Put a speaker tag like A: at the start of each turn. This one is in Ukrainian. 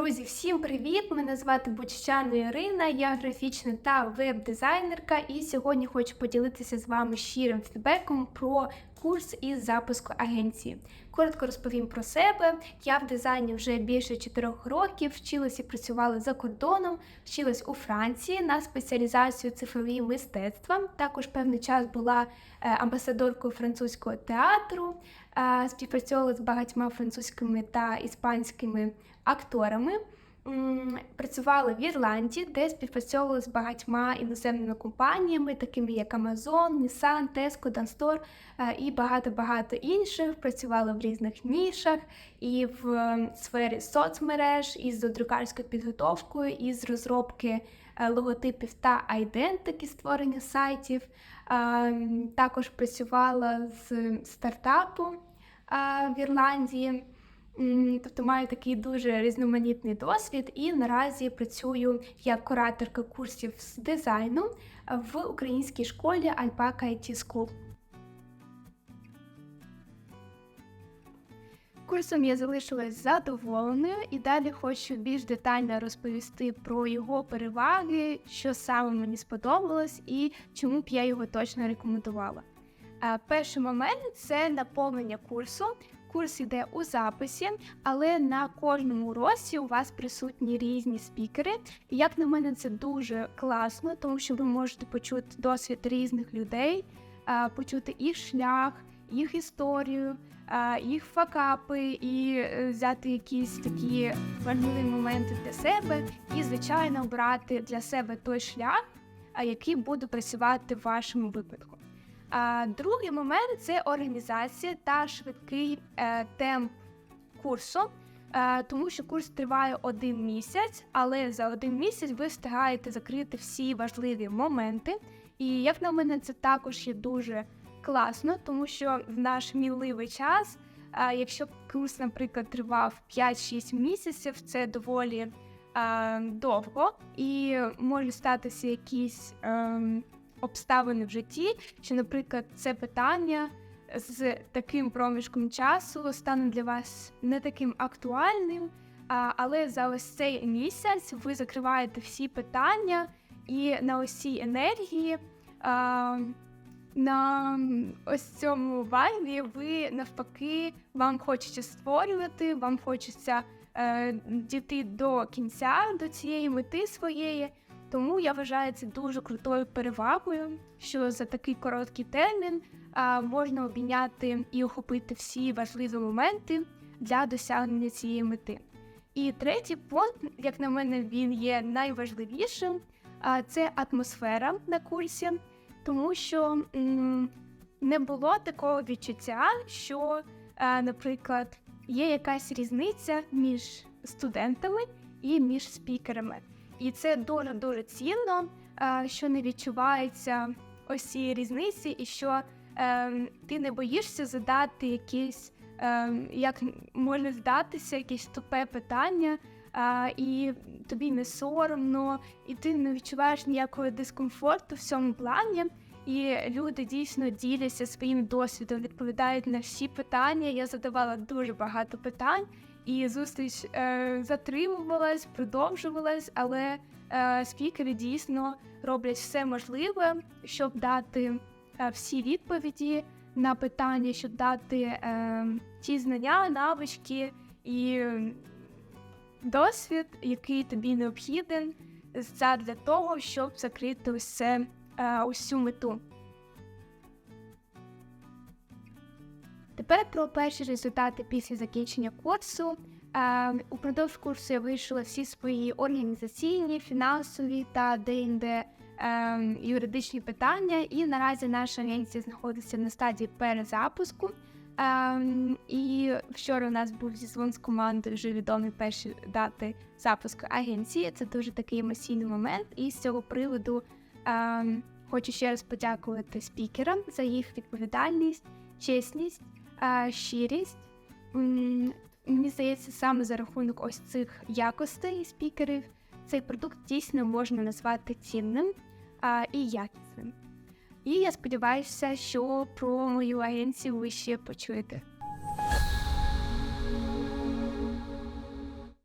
A: Друзі, всім привіт! Мене звати Буччану Ірина, я графічна та веб-дизайнерка, і сьогодні хочу поділитися з вами щирим фідбеком про курс із запуску агенції. Коротко розповім про себе. Я в дизайні вже більше 4 років, вчилася і працювала за кордоном, вчилась у Франції на спеціалізацію цифрові мистецтва. Також певний час була е, амбасадоркою французького театру, е, співпрацювала з багатьма французькими та іспанськими акторами. Працювала в Ірландії, де співпрацьовувала з багатьма іноземними компаніями, такими як Amazon, Nissan, Tesco, Danstore е, і багато-багато інших. Працювала в різних нішах і в е, сфері соцмереж, із друкарською підготовкою, із розробки е, логотипів та айдентики, створення сайтів. Е, Також працювала з стартапом е, в Ірландії. Тобто маю такий дуже різноманітний досвід і наразі працюю як кураторка курсів з дизайну в українській школі Alpaca IT School. Курсом я залишилась задоволеною і далі хочу більш детально розповісти про його переваги, що саме мені сподобалось і чому б я його точно рекомендувала. Е, Перший момент це наповнення курсу. Курс йде у записі, але на кожному уроці у вас присутні різні спікери. І як на мене, це дуже класно, тому що ви можете почути досвід різних людей, почути їх шлях, їх історію, їх факапи і е, взяти якісь такі важливі моменти для себе, і, звичайно, обрати для себе той шлях, який буде працювати в вашому випадку. Другий момент це організація та швидкий е, темп курсу, е, тому що курс триває один місяць, але за один місяць ви встигаєте закрити всі важливі моменти. І як на мене, це також є дуже класно, тому що в наш мінливий час, е, якщо курс, наприклад, тривав 5-6 місяців, це доволі довго, і можуть статися якісь. Обставини в житті, що, наприклад, це питання з таким проміжком часу стане для вас не таким актуальним, але за ось цей місяць ви закриваєте всі питання, і на ось цій енергії, на ось цьому вайбі ви навпаки вам хочеться створювати, вам хочеться е, дійти до кінця, до цієї мети своєї. Тому я вважаю це дуже крутою перевагою, що за такий короткий термін а, можна обійняти і охопити всі важливі моменти для досягнення цієї мети. І третій пункт, як на мене, він є найважливішим, а, це атмосфера на курсі, тому що м, не було такого відчуття, що, а, наприклад, є якась різниця між студентами і між спікерами. І це дуже дуже цінно, е, що не відчувається ось ці різниці, і що е, ти не боїшся задати якісь, е, як можна здатися, якесь тупе питання, А, і тобі не соромно, і ти не відчуваєш ніякого дискомфорту в цьому плані. І люди дійсно діляться своїм досвідом, відповідають на всі питання. Я задавала дуже багато питань. І зустріч е, затримувалась, продовжувалась, але е, спікери дійсно роблять все можливе, щоб дати е, всі відповіді на питання, щоб дати е, ті знання, навички і досвід, який тобі необхіден для того, щоб закрити ось це, е, ось цю мету. Тепер про перші результати після закінчення курсу. Е, упродовж курсу я вирішила всі свої організаційні, фінансові та деінде е, юридичні питання, і наразі наша агенція знаходиться на стадії перезапуску. Е, і вчора у нас був зізвон з командою вже відомі перші дати запуску агенції. Це дуже такий емоційний момент. І з цього приводу е, хочу ще раз подякувати спікерам за їх відповідальність, чесність е, щирість. Мені здається, саме за рахунок ось цих якостей спікерів цей продукт дійсно можна назвати цінним і якісним. І я сподіваюся, що про мою агенцію ви ще почуєте.